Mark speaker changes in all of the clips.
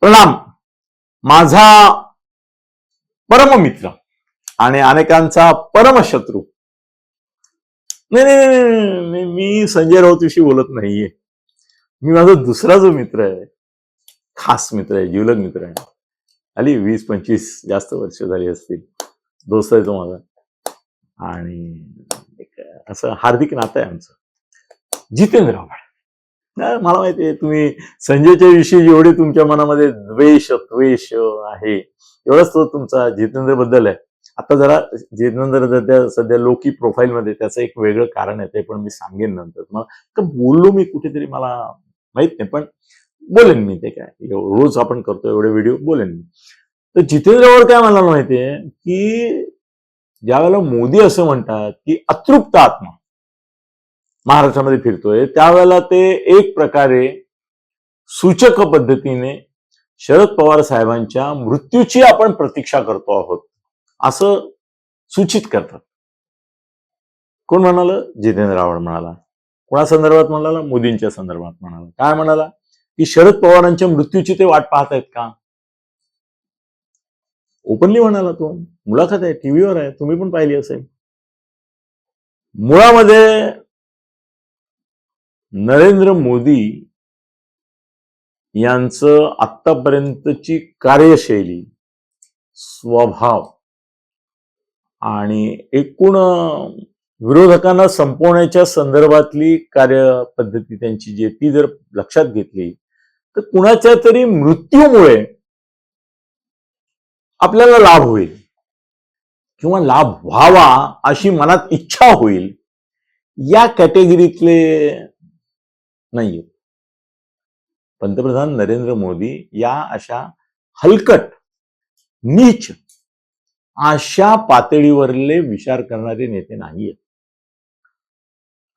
Speaker 1: प्रणाम. माझा परममित्र आणि अनेकांचा परमशत्रू. नाही नाही, नाही, मी संजय राऊतविषयी बोलत नाहीये. मी माझा दुसरा जो मित्र आहे खास मित्र आहे जिवलग मित्र आहे. आली वीस पंचवीस जास्त वर्ष झाली असतील. दोस्त आहे तो माझा. आणि एक असं हार्दिक नातं आहे आमचं. जितेंद्र आव्हाड मला माहिती आहे तुम्ही संजयच्या विषयी जेवढे तुमच्या मनामध्ये द्वेष द्वेष आहे. एवढाच तो तुमचा जितेंद्रबद्दल आहे. आता जरा जितेंद्र सध्या सध्या लोकी प्रोफाईल मध्ये त्याचं एक वेगळं कारण आहे पण मी सांगेन नंतर तुम्हाला. बोललो मी कुठेतरी मला माहीत नाही पण बोलेन मी ते काय. रोज आपण करतो एवढे व्हिडिओ बोलेन मी. तर जितेंद्रवर काय मला माहितीये की ज्यावेळेला मोदी असं म्हणतात की अतृप्त आत्मा महाराष्ट्रामध्ये फिरतोय. त्यावेळेला ते एक प्रकारे सूचक पद्धतीने शरद पवार साहेबांच्या मृत्यूची आपण प्रतीक्षा करतो आहोत. असं सूचित करतात. कोण म्हणाल? जितेंद्र आव्हाड म्हणाला. कोणा संदर्भात म्हणाला? मोदींच्या संदर्भात म्हणाला. काय म्हणाला? की शरद पवारांच्या मृत्यूची ते वाट पाहत आहेत का? ओपनली म्हणाला तो. मुलाखत आहे टीव्हीवर आहे. तुम्ही पण पाहिली असेल. मुळामध्ये नरेंद्र मोदी यांचं आतापर्यंतची कार्यशैली स्वभाव आणि एकूण विरोधकांना संपवण्याच्या संदर्भातली कार्यपद्धती त्यांची जी ती जर लक्षात घेतली तर कुणाच्या तरी मृत्यूमुळे आपल्याला लाभ होईल किंवा लाभ व्हावा अशी मनात इच्छा होईल या कॅटेगरीतले नाहीये. पंतप्रधान नरेंद्र मोदी या अशा हलकट नीच अशा पातळीवरले विचार करणारे नेते नाहीयेत.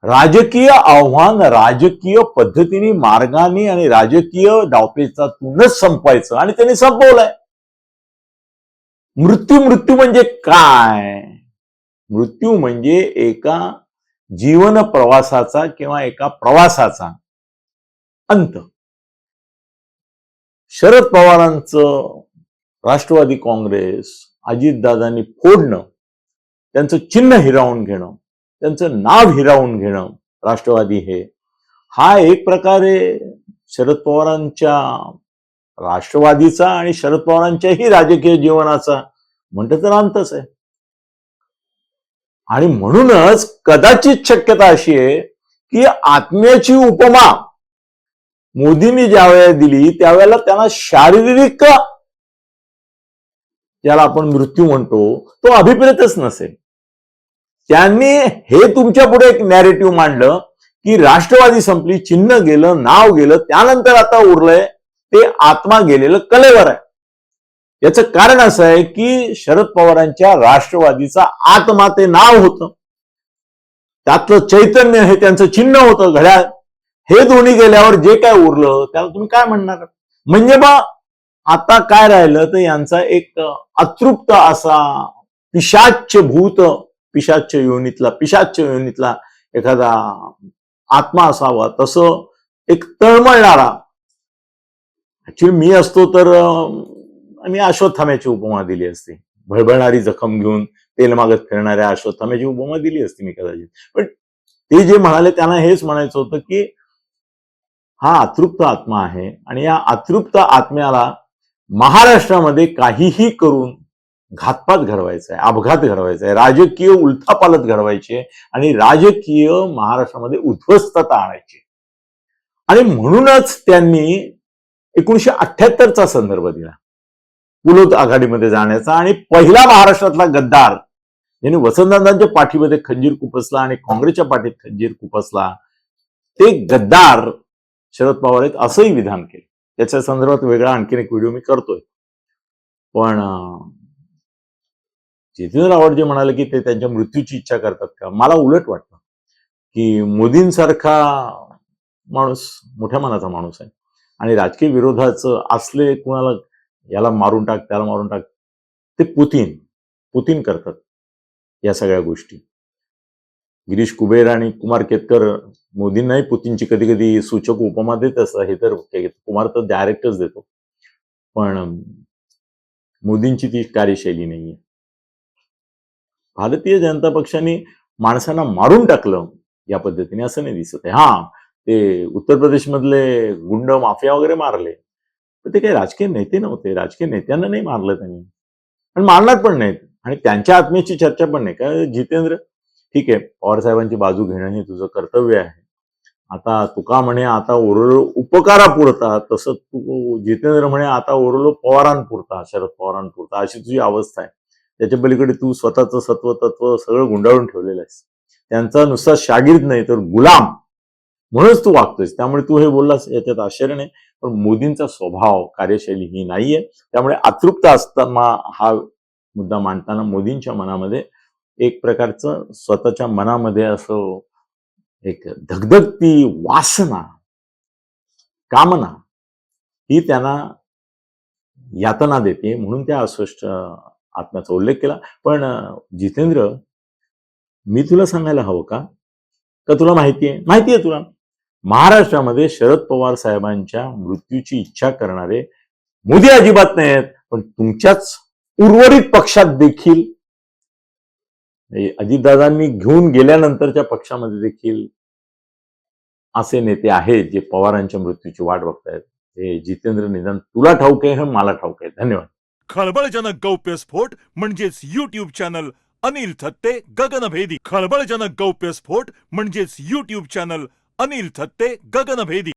Speaker 1: राजकीय आव्हान राजकीय पद्धतीने मार्गाने आणि राजकीय डावपेचातूनच संपवायचं आणि त्यांनी संपवलंय. मृत्यू मृत्यू म्हणजे काय? मृत्यू म्हणजे एका जीवन प्रवासाचा किंवा एका प्रवासाचा अंत. शरद पवारांचं राष्ट्रवादी काँग्रेस अजितदादांनी फोडणं त्यांचं चिन्ह हिरावून घेणं त्यांचं नाव हिरावून घेणं राष्ट्रवादी हे हा एक प्रकारे शरद पवारांच्या राष्ट्रवादीचा आणि शरद पवारांच्याही राजकीय जीवनाचा म्हणत तर अंतच आहे. आणि म्हणूनच कदाचित शक्यता अशी आहे की आत्म्याची उपमा मोदींनी ज्या वेळेला दिली त्यावेळेला त्यांना शारीरिक ज्याला आपण मृत्यू म्हणतो तो अभिप्रेतच नसेल. त्यांनी हे तुमच्यापुढे एक नॅरेटिव्ह मांडलं की राष्ट्रवादी संपली चिन्ह गेलं नाव गेलं त्यानंतर आता उरलंय ते आत्मा गेलेलं कलेवर आहे. याचं कारण असं आहे की शरद पवारांच्या राष्ट्रवादीचा आत्मा ते नाव होतं. त्यातलं चैतन्य हे त्यांचं चिन्ह होतं घड्याळ. हे दोन्ही गेल्यावर जे काय उरलं त्याला तुम्ही काय म्हणणार? म्हणजे बा आता काय राहिलं तर यांचा एक अतृप्त असा पिशाच्य भूत पिशाच्य योनीतला पिशाच्य योनीतला एखादा आत्मा असावा तसं एक तळमळणारा. ऍक्च्युली मी असतो तर मी अश्वत्थाम्याची उपमा दिली असती. भळभळणारी जखम घेऊन तेल मागत फिरणाऱ्या अश्वत्थाम्याची उपमा दिली असती मी कदाचित. पण ते जे म्हणाले त्यांना हेच म्हणायचं होतं की हा अतृप्त आत्मा आहे. आणि या अतृप्त आत्म्याला महाराष्ट्रामध्ये काहीही करून घातपात घडवायचा आहे अपघात घडवायचा आहे राजकीय उलथापालत घडवायची आणि राजकीय महाराष्ट्रामध्ये उद्ध्वस्तता आणायची आणि म्हणूनच त्यांनी एकोणीशे अठ्याहत्तरचा संदर्भ दिला. पुलोत आघाडीमध्ये जाण्याचा आणि पहिला महाराष्ट्रातला गद्दार ज्याने वसंतदादांच्या पाठीमध्ये खंजीर कुपसला आणि काँग्रेसच्या पाठीत खंजीर कुपसला ते गद्दार शरद पवार आहेत असंही विधान केलं. त्याच्या संदर्भात वेगळा आणखीन एक व्हिडिओ मी करतोय. पण जितेंद्र रावत जे म्हणाले की ते त्यांच्या मृत्यूची इच्छा करतात का? मला उलट वाटतं की मोदींसारखा माणूस मोठ्या मनाचा माणूस आहे. आणि राजकीय विरोधाचं असले कुणाला याला मारून टाक त्याला मारून टाक ते पुतीन पुतीन करतात या सगळ्या गोष्टी. गिरीश कुबेर आणि कुमार केतकर मोदींनाही पुतींची कधी कधी सूचक उपमा देत असतात हे तर कुमार तर डायरेक्टच देतो. पण मोदींची ती कार्यशैली नाहीये. भारतीय जनता पक्षाने माणसांना मारून टाकलं या पद्धतीने असं नाही दिसत आहे. हा ते उत्तर प्रदेशमधले गुंड माफिया वगैरे मारले. पण ते काही राजकीय नेते नव्हते राजकीय नेत्यांना नाही मारलं त्यांनी. आणि मारणार पण नाहीत. आणि त्यांच्या आत्म्याची चर्चा पण नाही. कारण जितेंद्र ठीक आहे पवार साहेबांची बाजू घेणं हे तुझं कर्तव्य आहे. आता तुका म्हणे आता ओरलो उपकारापुरता तसं तू जितेंद्र म्हणे आता ओरलो पवारांपुरता शरद पवारांपुरता अशी तुझी अवस्था आहे. त्याच्या पलीकडे तू स्वतःचं सत्व तत्व सगळं गुंडाळून ठेवलेलं आहेस. त्यांचा नुसता शागिर्द नाही तर गुलाम म्हणूनच तू वागतोयस. त्यामुळे तू हे बोललास याच्यात आश्चर्य नाही पण मोदींचा स्वभाव कार्यशैली ही नाहीये. त्यामुळे अतृप्त असताना हा मुद्दा मांडताना मोदींच्या मनामध्ये एक प्रकारचं स्वतःच्या मनामध्ये असं एक धगधगती वासना कामना ही त्यांना यातना देते म्हणून त्या अस्वस्थ आत्म्याचा उल्लेख केला. पण जितेंद्र मी तुला सांगायला हवं का? का तुला माहिती आहे? माहिती आहे तुला. महाराष्ट्रामध्ये शरद पवार साहेबांच्या मृत्यूची इच्छा करणारे मोदी अजिबात नाही आहेत पण तुमच्याच उर्वरित पक्षात देखील म्हणजे अजितदादांनी घेऊन गेल्यानंतरच्या पक्षामध्ये देखील असे नेते आहेत जे पवारांच्या मृत्यूची वाट बघतायत. हे जितेंद्र निधन तुला ठाऊक आहे हे मला ठाऊक आहे. धन्यवाद.
Speaker 2: खळबळजनक गौप्यस्फोट म्हणजेच युट्यूब चॅनल अनिल थत्ते गगनभेदी. खळबळजनक गौप्यस्फोट म्हणजेच युट्यूब चॅनल अनिल थत्ते गगनभेदी.